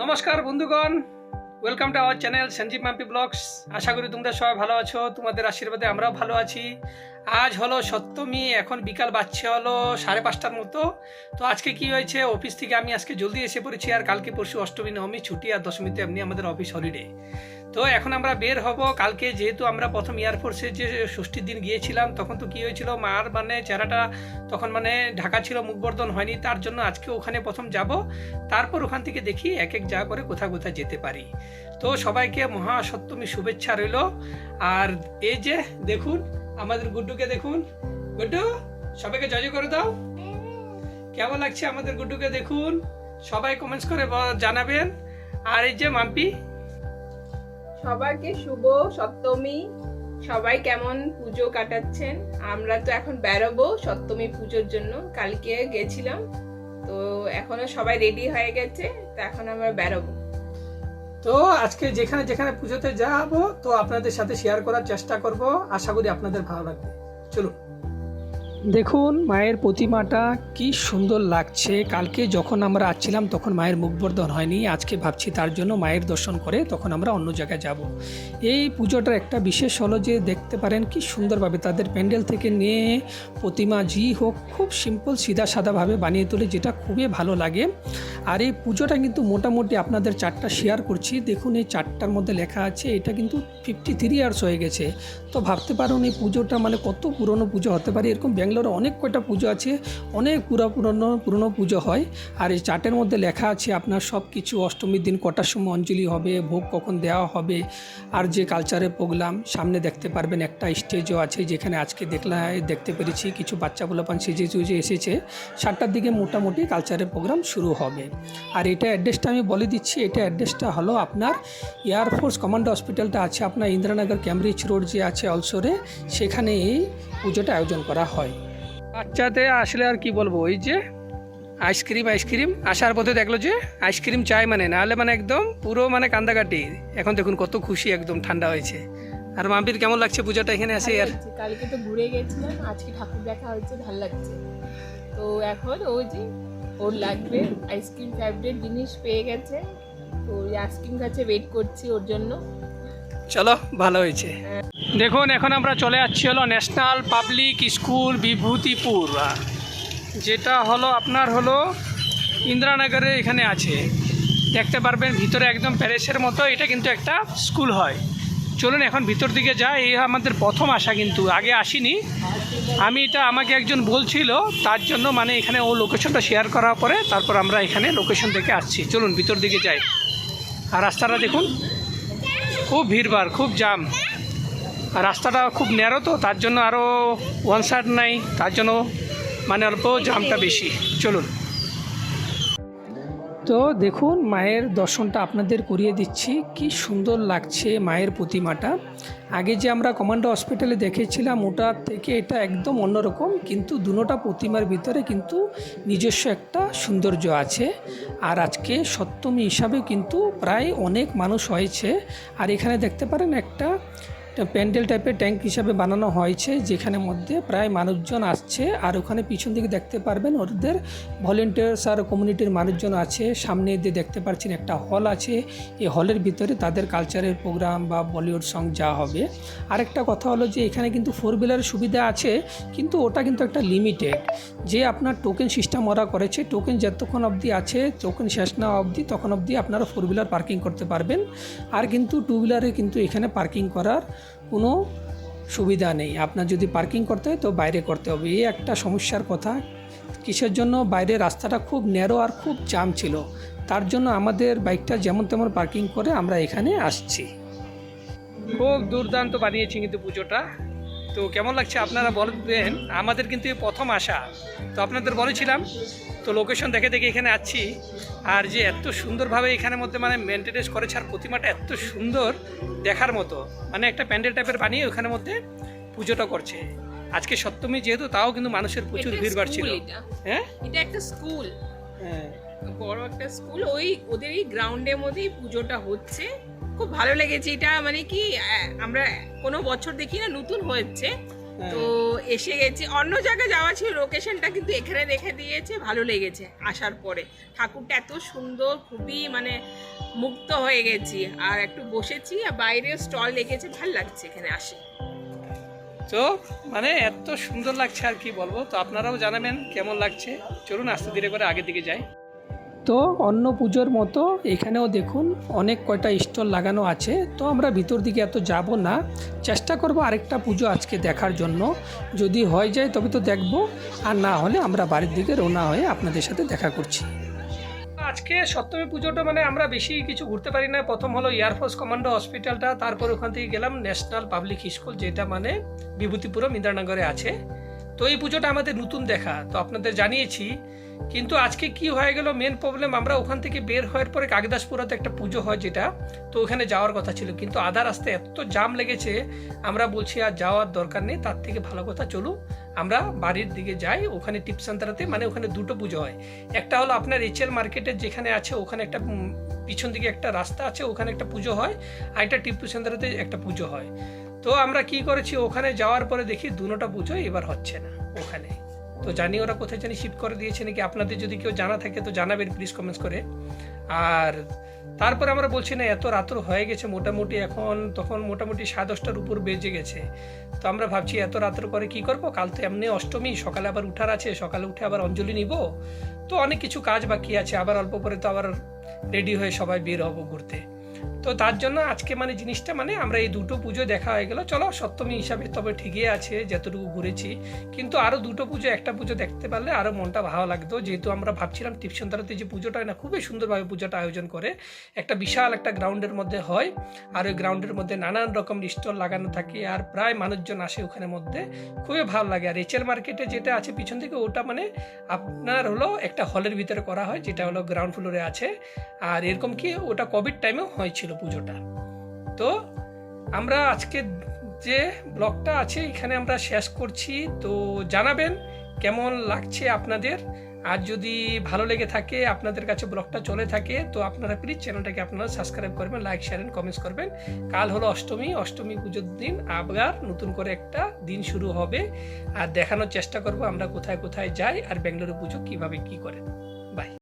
নমস্কার বন্ধুগণ। Welcome to our channel Sanjib Mampi blogs আশা করি তোমরা সবাই ভালো আছো, তোমাদের আশীর্বাদে আমরাও ভালো আছি। আজ হলো সপ্তমী, এখন বিকাল বাচ্চা হলো সাড়ে পাঁচটার মতো। তো আজকে কি হয়েছে অফিস থেকে আমি আজকে জলদি এসে পড়েছি আর কালকে পরশু অষ্টমী, নবমী, ছুটি আর দশমীতে এমনি আমাদের অফিস হলিডে তো এখন আমরা বের হব, কালকে যেহেতু আমরা প্রথম এয়ারফোর্সে যে ষষ্ঠীর দিন গিয়েছিলাম, তখন তো কি হয়েছিল, মার মানে চেহারাটা তখন মানে ঢাকা ছিল মুখবর্ধন হয়নি, তার জন্য আজকে ওখানে প্রথম যাব। তারপর ওখান থেকে দেখি এক এক জায়গা করে কোথাও কোথায় যেতে পারি। তো সবাইকে মহাসপ্তমী শুভেচ্ছা রইল। আর এই যে দেখুন, আমাদের গুড্ডুকে দেখুন। গুড্ডু, সবাইকে জয় করে দাও। কেমন লাগছে আমাদের গুড্ডুকে দেখুন? সবাই কমেন্টস করে জানাবেন। আর এই যে মাম্পি। সবাইকে শুভ সপ্তমী। সবাই কেমন পুজো কাটাচ্ছেন? আমরা তো এখন বেরোবো সপ্তমী পুজোর জন্য। কালকে গেছিলাম, তো এখনও সবাই রেডি হয়ে গেছে, তো এখন আমরা বেরোবো। তো আজকে যেখানে যেখানে পুজোতে যাব, তো আপনাদের সাথে শেয়ার করার চেষ্টা করব। আশা করি আপনাদের ভালো লাগবে। চলুন। দেখুন, মায়ের প্রতিমাটা কি সুন্দর লাগছে। কালকে যখন আমরা আসছিলাম, তখন মায়ের মুখবর্ধন হয়নি। আজকে ভাবছি তার জন্য মায়ের দর্শন করে তখন আমরা অন্য জায়গায় যাব। এই পুজোটার একটা বিশেষ হলো যে, দেখতে পারেন কি সুন্দরভাবে তাদের প্যান্ডেল থেকে নিয়ে প্রতিমা জি হোক, খুব সিম্পল সিধা সাদাভাবে বানিয়ে তোলে, যেটা খুবই ভালো লাগে। আর এই পুজোটা কিন্তু মোটামুটি আপনাদের চারটা শেয়ার করছি। দেখুন, এই চারটার মধ্যে লেখা আছে, এটা কিন্তু ফিফটি থ্রি ইয়ার্স হয়ে গেছে। তো ভাবতে পারুন এই পুজোটা মানে কত পুরনো পুজো হতে পারে। এরকম ব্যাঙ্গালোরে অনেক কয়টা পুজো আছে, অনেক পুরো পুরনো পুরনো পুজো হয়। আর এই চার্টের মধ্যে লেখা আছে, আপনার সব কিছু অষ্টমীর দিন কটার সময় অঞ্জলি হবে, ভোগ কখন দেওয়া হবে, আর যে কালচারের প্রোগ্রাম সামনে দেখতে পারবেন একটা স্টেজও আছে যেখানে আজকে দেখলাম দেখতে পেরেছি, কিছু বাচ্চা পোলাপান সেজে সুজে এসেছে। সাতটার দিকে মোটামুটি কালচারের প্রোগ্রাম শুরু হবে। আর এটা অ্যাড্রেসটা আমি বলে দিচ্ছি, এটা অ্যাড্রেসটা হলো আপনার এয়ারফোর্স কমান্ডো হসপিটালটা আছে, আপনার ইন্দিরানগর ক্যামব্রিজ রোড যে আছে অলসোরে সেখানে এই পুজোটা আয়োজন করা হয়। বাচ্চাতে আসলে আর কি বলব ওই যে আইসক্রিম আইসক্রিম আসার পথে দেখল যে আইসক্রিম চাই মানে নাহলে মানে একদম পুরো মানে কান্দাকাটি। এখন দেখুন কত খুশি একদম ঠান্ডা হয়েছে। আর মাম্পির কেমন লাগছে পুজোটা এখানে আসে? আর কালকে তো ঘুরে গেছিলাম আজকে ঠাকুর দেখা হয়েছে ভালো লাগছে। তো এখন ওই যে ওর লাগবে আইসক্রিম ফেভারিট জিনিস পেয়ে গেছে। তো ওই আইসক্রিম কাছে ওয়েট করছি ওর জন্য। চলো, ভালো হয়েছে। দেখুন, এখন আমরা চলে যাচ্ছি হলো ন্যাশনাল পাবলিক স্কুল বিভূতিপুর যেটা হলো আপনার হলো ইন্দিরানগরে এখানে আছে। দেখতে পারবেন, ভিতরে একদম প্যারেসের মতো, এটা কিন্তু একটা স্কুল হয়। চলুন, এখন ভিতর দিকে যাই, এই আমাদের প্রথম আসা কিন্তু, আগে আসিনি। আমি এটা আমাকে একজন বলছিল, তার জন্য মানে এখানে ও লোকেশনটা শেয়ার করার পরে, তারপর আমরা এখানে লোকেশন থেকে আসছি। চলুন, ভিতর দিকে যাই। আর রাস্তাটা দেখুন। খুব ভিড়ভাড়, খুব জাম। আর রাস্তাটা খুব ন্যারো তো, তার জন্য আরও ওয়ান সাইড নাই, তার জন্য মানে অল্প জামটা বেশি। চলুন। তো দেখুন, মায়ের দর্শনটা আপনাদের করিয়ে দিচ্ছি। কি সুন্দর লাগছে মায়ের প্রতিমাটা। আগে যে আমরা কমান্ডো হসপিটালে দেখেছিলাম ওটার থেকে এটা একদম অন্যরকম, কিন্তু দুটোটা প্রতিমার ভিতরে কিন্তু নিজস্ব একটা সৌন্দর্য আছে। আর আজকে সপ্তমী হিসাবে কিন্তু প্রায় অনেক মানুষ হয়েছে। আর এখানে দেখতে পারেন একটা প্যান্ডেল টাইপের ট্যাঙ্ক হিসাবে বানানো হয়েছে, যেখানে মধ্যে প্রায় মানুষজন আসছে। আর ওখানে পিছন দিকে দেখতে পারবেন ওদের ভলেন্টিয়ার্স আর কমিউনিটির মানুষজন আছে। সামনে দিয়ে দেখতে পাচ্ছেন একটা হল আছে। এই হলের ভিতরে তাদের কালচারের প্রোগ্রাম বা বলিউড সং যা হবে। আরেকটা কথা হলো যে এখানে কিন্তু ফোর হুইলারের সুবিধা আছে, কিন্তু ওটা কিন্তু একটা লিমিটেড। যে আপনার টোকেন সিস্টেম ওরা করেছে, টোকেন যতক্ষণ অবধি আছে, টোকেন শেষ না অবধি, তখন অবধি আপনারা ফোর হুইলার পার্কিং করতে পারবেন। আর কিন্তু টু হুইলারে কিন্তু এখানে পার্কিং করার কোনো সুবিধা নেই। আপনার যদি পার্কিং করতে হয় তো বাইরে করতে হবে। এই একটা সমস্যার কথা। কিসের জন্য? বাইরে রাস্তাটা খুব ন্যারো আর খুব জাম ছিল। তার জন্য আমাদের বাইকটা যেমন তেমন পার্কিং করে আমরা এখানে আসছি। খুব দুর্দান্ত বানিয়েছি কিন্তু পুজোটা। তো কেমন লাগছে আপনারা বলবেন আমাদের কিন্তু প্রথম আসা। তো আপনাদের বলেছিলাম তো লোকেশন দেখে দেখে এখানে আছি। আর যে এত সুন্দরভাবে এখানের মধ্যে মানে মেনটেনেন্স করেছে আর প্রতিমাটা এত সুন্দর দেখার মতো। মানে একটা প্যান্ডেল টাইপের বানিয়ে ওখানের মধ্যে পুজোটা করছে। আজকে সপ্তমী যেহেতু তাও কিন্তু মানুষের প্রচুর ভিড় বাড়ছিল। হ্যাঁ? এটা একটা স্কুল হ্যাঁ। বড় একটা স্কুল ওই ওদের এই গ্রাউন্ডের মধ্যেই পুজোটা হচ্ছে। খুব ভালো লেগেছে। এটা মানে কি আমরা কোনো বছর দেখি না নতুন হয়েছে। হ্যাঁ। তো এসে গেছি। অন্য জায়গায় যাওয়া ছিল লোকেশনটা কিন্তু এখানে রেখে দিয়েছে ভালো লেগেছে আসার পরে। ঠাকুরটা এত সুন্দর খুবই মানে মুক্ত হয়ে গেছি। আর একটু বসেছি আর বাইরে স্টল লেগেছে ভালো লাগছে এখানে আসে। তো মানে এত সুন্দর লাগছে আর কি বলব? তো আপনারাও জানাবেন কেমন লাগছে। চলুন আস্তে ধীরে করে আগের দিকে যাই। তো অন্য পুজোর মতো এখানেও দেখুন অনেক কয়টা স্টল লাগানো আছে। তো আমরা ভিতর দিকে এত যাব না। চেষ্টা করব আরেকটা পুজো আজকে দেখার জন্য। যদি হয়ে যায় তবে তো দেখব। আর না হলে আমরা বাড়ির দিকে রওনা হয়ে আপনাদের সাথে দেখা করছি। আজকে সপ্তমী পুজোটা মানে আমরা বেশি কিছু ঘুরতে পারি না। প্রথম হলো এয়ারফোর্স কমান্ডো হসপিটালটা তারপর ওখান থেকে গেলাম ন্যাশনাল পাবলিক স্কুল যেটা মানে বিভূতিপুরম ইন্দ্রানগরে আছে। তো এই পুজোটা আমাদের নতুন দেখা। তো আপনাদের জানিয়েছি কিন্তু আজকে কি হয়ে গেল মেন প্রবলেম আমরা ওখান থেকে বের হওয়ার পরে কাগদাসপুরাতে একটা পুজো হয় যেটা, তো ওখানে যাওয়ার কথা ছিল। কিন্তু আধা রাস্তায় এত জাম লেগেছে, আমরা বলছি আর যাওয়ার দরকার নেই, তার থেকে ভালো কথা চলুন আমরা বাড়ির দিকে যাই, ওখানে টিপসান্তারাতে মানে ওখানে দুটো পুজো হয়। একটা হলো আপনার এইচএল মার্কেটের যেখানে আছে, ওখানে একটা পিছন দিকে একটা রাস্তা আছে, ওখানে একটা পুজো হয়। আর একটা টিপু একটা পুজো হয়। তো আমরা কি করেছি, ওখানে যাওয়ার পরে দেখি দুটোটা পুজো এবার হচ্ছে না, ওখানে। তো জানি ওরা কোথায় জানি শিফট করে দিয়েছে নাকি আপনাদের যদি কেউ জানা থাকে তো জানাবেন প্লিজ কমেন্টস করে। আর তারপরে আমরা বলছি না, এত রাত্র হয়ে গেছে মোটামুটি এখন, তখন মোটামুটি সাড়ে দশটার উপর বেজে গেছে। তো আমরা ভাবছি এত রাত্র করে কি করব? কাল তো এমনি অষ্টমী, সকালে আবার উঠার আছে, সকালে উঠে আবার অঞ্জলি নিব। তো অনেক কিছু কাজ বাকি আছে, আবার অল্প পরে তো আবার রেডি হয়ে সবাই বের হব ঘুরতে। তো তার জন্য আজকে মানে জিনিসটা মানে আমরা এই দুটো পুজো দেখা হয়ে গেল। চলো সপ্তমী হিসাবে তবে ঠিকই আছে, যতটুকু ঘুরেছি। কিন্তু আরও দুটো পুজো, একটা পুজো দেখতে পারলে আরও মনটা ভালো লাগতো। যেহেতু আমরা ভাবছিলাম টিপসন্তারাতে যে পুজোটা না, খুবই সুন্দরভাবে পুজোটা আয়োজন করে। একটা বিশাল একটা গ্রাউন্ডের মধ্যে হয়। আর ওই গ্রাউন্ডের মধ্যে নানান রকম স্টল লাগানো থাকে আর প্রায় মানুষজন আসে ওখানে মধ্যে। খুবই ভালো লাগে। আর এইচএল মার্কেটে যেটা আছে পিছন থেকে, ওটা মানে আপনার হলো একটা হলের ভিতরে করা হয়, যেটা হলো গ্রাউন্ড ফ্লোরে আছে। আর এরকম কি ওটা কোভিড টাইমেও হয়েছিল। পুজোটা। তো আমরা আজকে যে ব্লগটা আছে, এখানে আমরা শেষ করছি। তো জানাবেন কেমন লাগছে আপনাদের। আর যদি ভালো লেগে থাকে, আপনাদের কাছে ব্লগটা চলে থাকে, তো আপনারা প্লিজ চ্যানেলটাকে আপনারা সাবস্ক্রাইব করবেন লাইক শেয়ার এন্ড কমেন্টস করবেন। কাল হলো অষ্টমী অষ্টমী পুজোর দিন। আবার নতুন করে একটা দিন শুরু হবে। আর দেখানোর চেষ্টা করব আমরা কোথায় কোথায় যাই আর ব্যাঙ্গালোরে পুজো কীভাবে কি করে। বাই